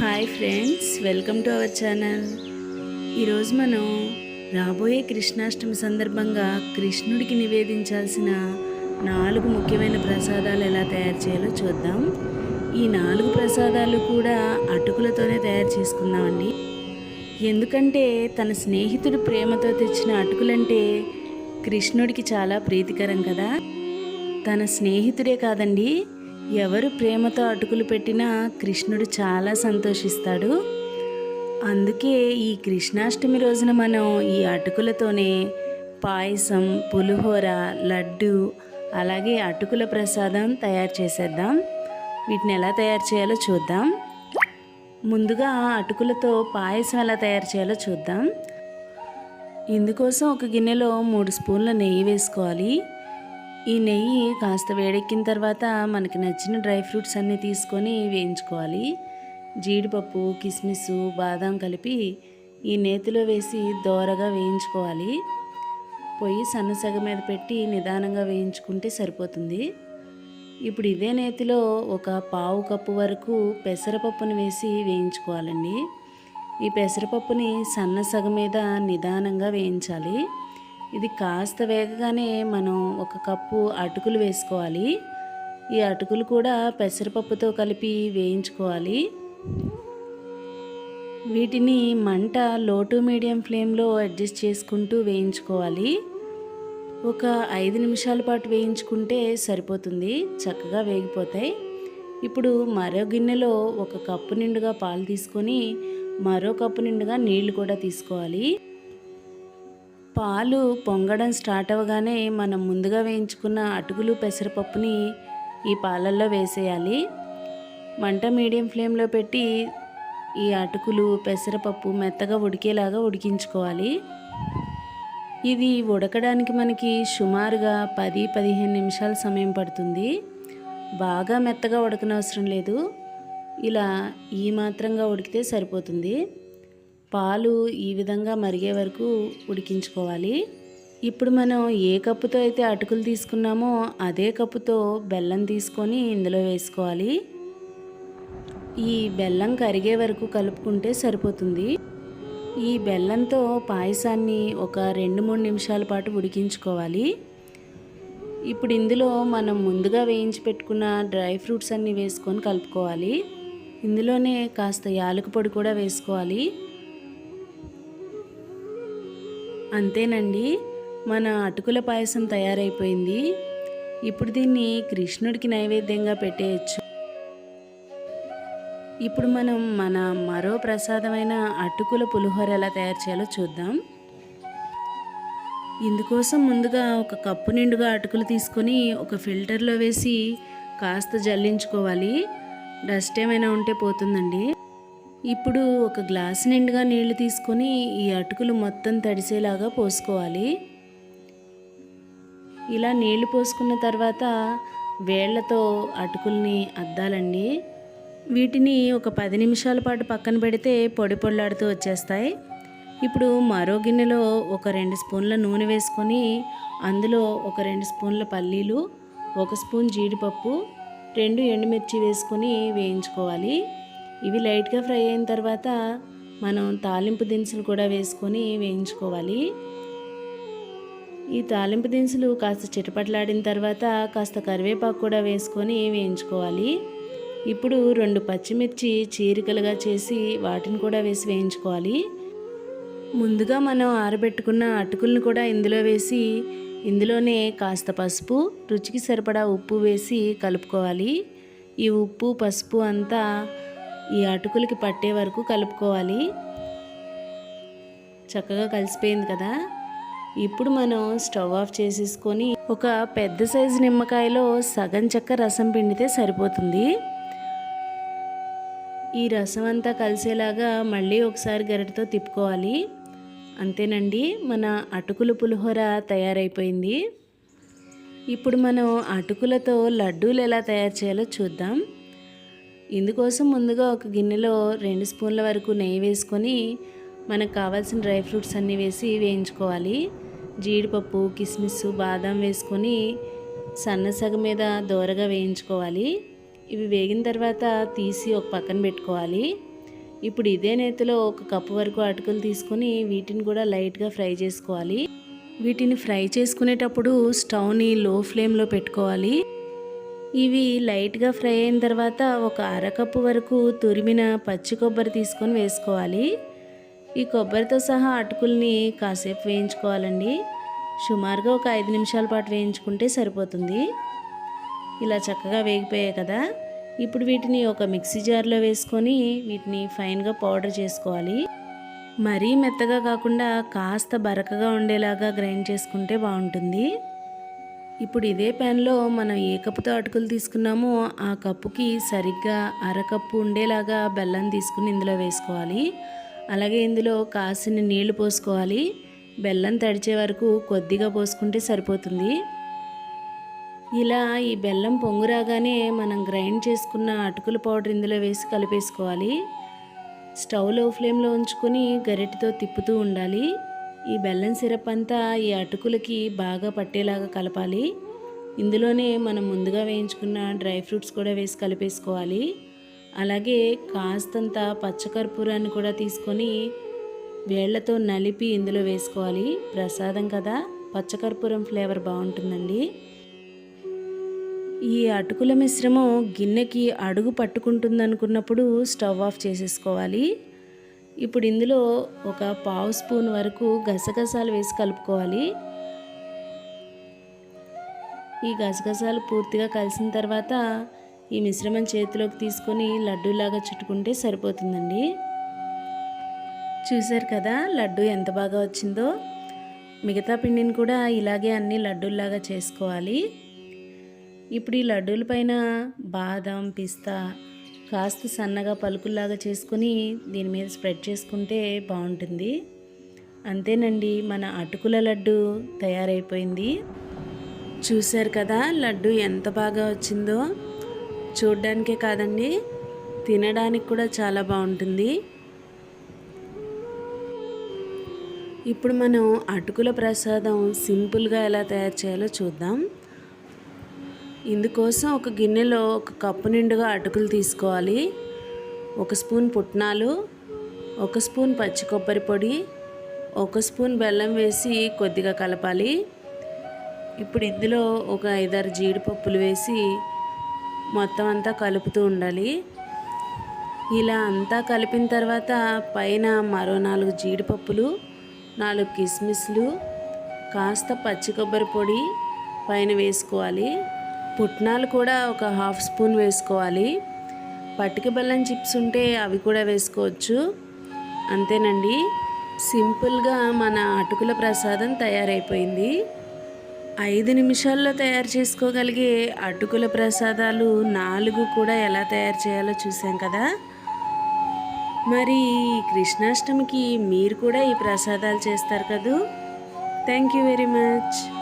Hi friends welcome to our channel. ఈరోజు మనం రాబోయే కృష్ణాష్టమి సందర్భంగా కృష్ణుడికి నివేదించాల్సిన నాలుగు ముఖ్యమైన ప్రసాదాలు ఎలా తయారు చేయాలో చూద్దాం. ఈ నాలుగు ప్రసాదాలు కూడా అటుకులతోనే తయారు చేసుకుందామండి. ఎందుకంటే తన స్నేహితుడు ప్రేమతో తెచ్చిన అటుకులంటే కృష్ణుడికి చాలా ప్రీతికరం కదా. తన స్నేహితుడే కాదండి ఎవరు ప్రేమతో అటుకులు పెట్టినా కృష్ణుడు చాలా సంతోషిస్తాడు. అందుకే ఈ కృష్ణాష్టమి రోజున మనం ఈ అటుకులతోనే పాయసం పులిహోర లడ్డు అలాగే అటుకుల ప్రసాదం తయారు చేసేద్దాం. వీటిని ఎలా తయారు చేయాలో చూద్దాం. ముందుగా అటుకులతో పాయసం ఎలా తయారు చేయాలో చూద్దాం. ఇందుకోసం ఒక గిన్నెలో మూడు స్పూన్ల నెయ్యి వేసుకోవాలి. ఈ నెయ్యి కాస్త వేడెక్కిన తర్వాత మనకి నచ్చిన డ్రై ఫ్రూట్స్ అన్నీ తీసుకొని వేయించుకోవాలి. జీడిపప్పు కిస్మిస్ బాదం కలిపి ఈ నేతిలో వేసి దోరగా వేయించుకోవాలి. పొయ్యి సన్నసగ మీద పెట్టి నిదానంగా వేయించుకుంటే సరిపోతుంది. ఇప్పుడు ఇదే నేతిలో ఒక పావు కప్పు వరకు పెసరపప్పును వేసి వేయించుకోవాలండి. ఈ పెసరపప్పుని సన్న సగ మీద నిదానంగా వేయించాలి. ఇది కాస్త వేగగానే మనం ఒక కప్పు అటుకులు వేసుకోవాలి. ఈ అటుకులు కూడా పెసరపప్పుతో కలిపి వేయించుకోవాలి. వీటిని మంట లో టు మీడియం ఫ్లేమ్లో అడ్జస్ట్ చేసుకుంటూ వేయించుకోవాలి. ఒక ఐదు నిమిషాల పాటు వేయించుకుంటే సరిపోతుంది చక్కగా వేగిపోతాయి. ఇప్పుడు మరో గిన్నెలో ఒక కప్పు నిండుగా పాలు తీసుకొని మరో కప్పు నిండుగా నీళ్ళు కూడా తీసుకోవాలి. పాలు పొంగడం స్టార్ట్ అవ్వగానే మనం ముందుగా వేయించుకున్న అటుకులు పెసరపప్పుని ఈ పాలల్లో వేసేయాలి. మంట మీడియం ఫ్లేమ్లో పెట్టి ఈ అటుకులు పెసరపప్పు మెత్తగా ఉడికేలాగా ఉడికించుకోవాలి. ఇది ఉడకడానికి మనకి సుమారుగా పది పదిహేను నిమిషాల సమయం పడుతుంది. బాగా మెత్తగా ఉడకనవసరం లేదు. ఇలా ఈ మాత్రంగా ఉడికితే సరిపోతుంది. పాలు ఈ విధంగా మరిగే వరకు ఉడికించుకోవాలి. ఇప్పుడు మనం ఏ కప్పుతో అయితే అటుకులు తీసుకున్నామో అదే కప్పుతో బెల్లం తీసుకొని ఇందులో వేసుకోవాలి. ఈ బెల్లం కరిగే వరకు కలుపుకుంటే సరిపోతుంది. ఈ బెల్లంతో పాయసాన్ని ఒక రెండు మూడు నిమిషాల పాటు ఉడికించుకోవాలి. ఇప్పుడు ఇందులో మనం ముందుగా వేయించి పెట్టుకున్న డ్రై ఫ్రూట్స్ అన్నీ వేసుకొని కలుపుకోవాలి. ఇందులోనే కాస్త యాలక పొడి కూడా వేసుకోవాలి. అంతేనండి. మన అటుకుల పాయసం తయారైపోయింది. ఇప్పుడు దీన్ని కృష్ణుడికి నైవేద్యంగా పెట్టేయచ్చు. ఇప్పుడు మనం మన మరో ప్రసాదమైన అటుకుల పులిహోర ఎలా తయారు చేయాలో చూద్దాం. ఇందుకోసం ముందుగా ఒక కప్పు నిండుగా అటుకులు తీసుకొని ఒక ఫిల్టర్లో వేసి కాస్త జల్లించుకోవాలి. డస్ట్ ఏమైనా ఉంటే పోతుందండి. ఇప్పుడు ఒక గ్లాస్ నిండుగా నీళ్ళు తీసుకొని ఈ అటుకులు మొత్తం తడిసేలాగా పోసుకోవాలి. ఇలా నీళ్ళు పోసుకున్న తర్వాత వేళ్ళతో అటుకుల్ని అద్దాలండి. వీటిని ఒక పది నిమిషాల పాటు పక్కన పెడితే పొడి పొళ్ళాడుతూ వచ్చేస్తాయి. ఇప్పుడు మరో గిన్నెలో ఒక రెండు స్పూన్ల నూనె వేసుకొని అందులో ఒక రెండు స్పూన్ల పల్లీలు ఒక స్పూన్ జీడిపప్పు రెండు ఎండుమిర్చి వేసుకొని వేయించుకోవాలి. ఇవి లైట్గా ఫ్రై అయిన తర్వాత మనం తాలింపు దినుసులు కూడా వేసుకొని వేయించుకోవాలి. ఈ తాలింపు దినుసులు కాస్త చిటపట్లాడిన తర్వాత కాస్త కరివేపాకు కూడా వేసుకొని వేయించుకోవాలి. ఇప్పుడు రెండు పచ్చిమిర్చి చీరికలుగా చేసి వాటిని కూడా వేసి వేయించుకోవాలి. ముందుగా మనం ఆరబెట్టుకున్న అటుకులను కూడా ఇందులో వేసి ఇందులోనే కాస్త పసుపు రుచికి సరిపడా ఉప్పు వేసి కలుపుకోవాలి. ఈ ఉప్పు పసుపు అంతా ఈ అటుకులకి పట్టే వరకు కలుపుకోవాలి. చక్కగా కలిసిపోయింది కదా. ఇప్పుడు మనం స్టవ్ ఆఫ్ చేసేసుకొని ఒక పెద్ద సైజు నిమ్మకాయలో సగం చెక్క రసం పిండితే సరిపోతుంది. ఈ రసం అంతా కలిసేలాగా మళ్ళీ ఒకసారి గరిటతో తిప్పుకోవాలి. అంతేనండి మన అటుకుల పులిహోర తయారైపోయింది. ఇప్పుడు మనం అటుకులతో లడ్డూలు ఎలా తయారు చేయాలో చూద్దాం. ఇందుకోసం ముందుగా ఒక గిన్నెలో రెండు స్పూన్ల వరకు నెయ్యి వేసుకొని మనకు కావాల్సిన డ్రై ఫ్రూట్స్ అన్నీ వేసి వేయించుకోవాలి. జీడిపప్పు కిస్మిస్ బాదం వేసుకొని సన్నసగ మీద దోరగా వేయించుకోవాలి. ఇవి వేగిన తర్వాత తీసి ఒక పక్కన పెట్టుకోవాలి. ఇప్పుడు ఇదే నేతిలో ఒక కప్పు వరకు అటుకులు తీసుకొని వీటిని కూడా లైట్గా ఫ్రై చేసుకోవాలి. వీటిని ఫ్రై చేసుకునేటప్పుడు స్టవ్ని లో ఫ్లేమ్లో పెట్టుకోవాలి. ఇవి లైట్గా ఫ్రై అయిన తర్వాత ఒక అరకప్పు వరకు తురిమిన పచ్చి కొబ్బరి తీసుకొని వేసుకోవాలి. ఈ కొబ్బరితో సహా అటుకుల్ని కాసేపు వేయించుకోవాలండి. సుమారుగా ఒక ఐదు నిమిషాల పాటు వేయించుకుంటే సరిపోతుంది. ఇలా చక్కగా వేగిపోయాయి కదా. ఇప్పుడు వీటిని ఒక మిక్సీ జార్లో వేసుకొని వీటిని ఫైన్గా పౌడర్ చేసుకోవాలి. మరీ మెత్తగా కాకుండా కాస్త బరకగా ఉండేలాగా గ్రైండ్ చేసుకుంటే బాగుంటుంది. ఇప్పుడు ఇదే ప్యాన్లో మనం ఏ కప్పుతో అటుకులు తీసుకున్నామో ఆ కప్పుకి సరిగ్గా అరకప్పు ఉండేలాగా బెల్లం తీసుకుని ఇందులో వేసుకోవాలి. అలాగే ఇందులో కాసిన నీళ్ళు పోసుకోవాలి. బెల్లం తడిచే వరకు కొద్దిగా పోసుకుంటే సరిపోతుంది. ఇలా ఈ బెల్లం పొంగు రాగానే మనం గ్రైండ్ చేసుకున్న అటుకుల పౌడర్ ఇందులో వేసి కలిపేసుకోవాలి. స్టవ్లో ఫ్లేమ్లో ఉంచుకొని గరిటెతో తిప్పుతూ ఉండాలి. ఈ బెల్లం సిరప్ అంతా ఈ అటుకులకి బాగా పట్టేలాగా కలపాలి. ఇందులోనే మనం ముందుగా వేయించుకున్న డ్రై ఫ్రూట్స్ కూడా వేసి కలిపేసుకోవాలి. అలాగే కాస్తంత పచ్చకర్పూరాన్ని కూడా తీసుకొని వేళ్ళతో నలిపి ఇందులో వేసుకోవాలి. ప్రసాదం కదా పచ్చకర్పూరం ఫ్లేవర్ బాగుంటుందండి. ఈ అటుకుల మిశ్రమం గిన్నెకి అడుగు పట్టుకుంటుంది అనుకున్నప్పుడు స్టవ్ ఆఫ్ చేసేసుకోవాలి. ఇప్పుడు ఇందులో ఒక పావు స్పూన్ వరకు గసగసాలు వేసి కలుపుకోవాలి. ఈ గసగసాలు పూర్తిగా కలిసిన తర్వాత ఈ మిశ్రమం చేతిలోకి తీసుకొని లడ్డూలాగా చుట్టుకుంటే సరిపోతుందండి. చూశారు కదా లడ్డు ఎంత బాగా వచ్చిందో? మిగతా పిండిని కూడా ఇలాగే అన్ని లడ్డూల్లాగా చేసుకోవాలి. ఇప్పుడు ఈ లడ్డూల పైన బాదం పిస్తా కాస్త సన్నగా పలుకుల్లాగా చేసుకొని దీని మీద స్ప్రెడ్ చేసుకుంటే బాగుంటుంది. అంతేనండి మన అటుకుల లడ్డు తయారైపోయింది. చూశారు కదా లడ్డు ఎంత బాగా వచ్చిందో. చూడ్డానికే కాదండి తినడానికి కూడా చాలా బాగుంటుంది. ఇప్పుడు మనం అటుకుల ప్రసాదం సింపుల్గా ఎలా తయారు చేయాలో చూద్దాం. ఇందుకోసం ఒక గిన్నెలో ఒక కప్పు నిండుగా అటుకులు తీసుకోవాలి. ఒక స్పూన్ పుట్నాలు ఒక స్పూన్ పచ్చి కొబ్బరి పొడి ఒక స్పూన్ బెల్లం వేసి కొద్దిగా కలపాలి. ఇప్పుడు ఇందులో ఒక ఐదారు జీడిపప్పులు వేసి మొత్తం అంతా కలుపుతూ ఉండాలి. ఇలా అంతా కలిపిన తర్వాత పైన మరో నాలుగు జీడిపప్పులు నాలుగు కిస్మిస్లు కాస్త పచ్చి కొబ్బరి పొడి పైన వేసుకోవాలి. పుట్నాలు కూడా ఒక హాఫ్ స్పూన్ వేసుకోవాలి. పట్టిక బెల్లం చిప్స్ ఉంటే అవి కూడా వేసుకోవచ్చు. అంతేనండి. సింపుల్గా మన అటుకుల ప్రసాదం తయారైపోయింది. ఐదు నిమిషాల్లో తయారు చేసుకోగలిగే అటుకుల ప్రసాదాలు నాలుగు కూడా ఎలా తయారు చేయాలో చూసాం కదా. మరి కృష్ణాష్టమికి మీరు కూడా ఈ ప్రసాదాలు చేస్తారు కదూ? Thank you very much.